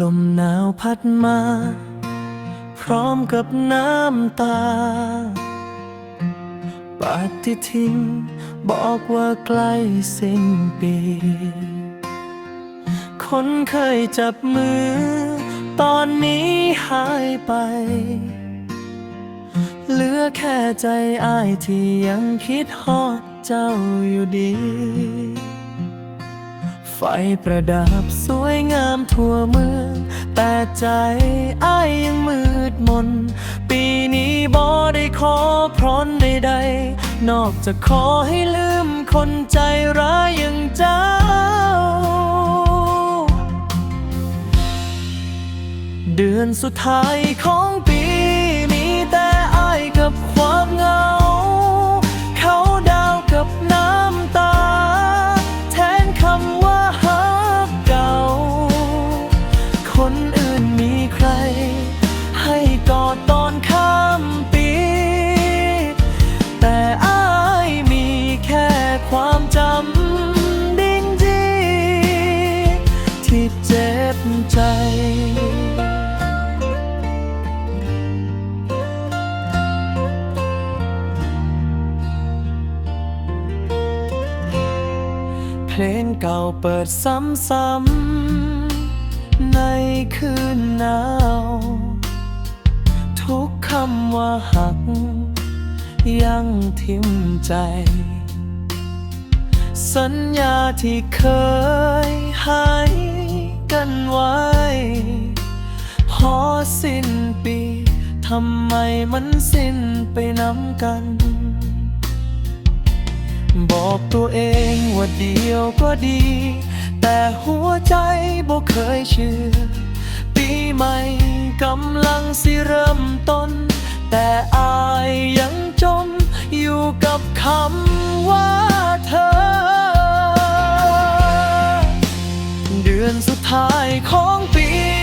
ลมหนาวพัดมา พร้อมกับน้ำตา ปฏิทินบอกว่าใกล้สิ้นปี คนเคยจับมือ ตอนนี้หายไป เหลือแค่ใจอ้ายที่ยังคิดฮอดเจ้าอยู่ดี ไฟประดับสวยงามทั่วเมือง แต่ใจอ้ายยังมืดมน ปีนี้บ่ได้ขอพรใดๆ นอกจากขอให้ลืมคนใจร้ายอย่างเจ้า เดือนสุดท้ายของ ใจ เพลงเก่าเปิดซ้ำๆ ในคืนหนาว ทุกคำว่าหัก ยังทิมใจ สัญญาที่เคยให้ำไมมันสิ้นไปน้ำกัน บอกตัวเองว่าเดียวก็ดี แต่หัวใจบ่เคยเชื่อ ปีใหม่กำลังสิเริ่มต้น แต่อายยังจมอยู่กับคำว่าเธอ เดือนสุดท้ายของปี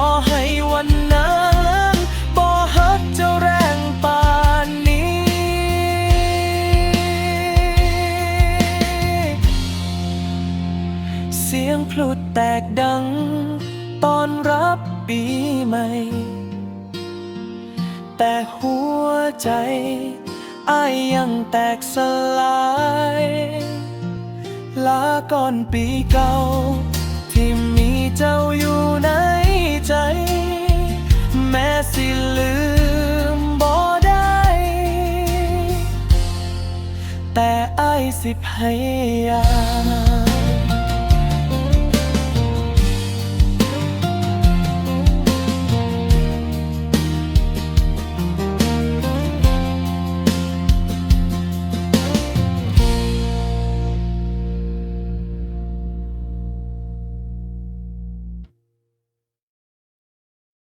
อให้วันนั้นบ่ฮักเจ้าแรงปานนี้ เสียงพลุดแตกดัง ตอนรับปีใหม่ แต่หัวใจอายยังแตกสลาย ลาก่อนปีเก่า ที่มีเจ้าอยู่ใน ใจ แม้สิลืมบ่ได้ แต่ไอ้สิพยายาม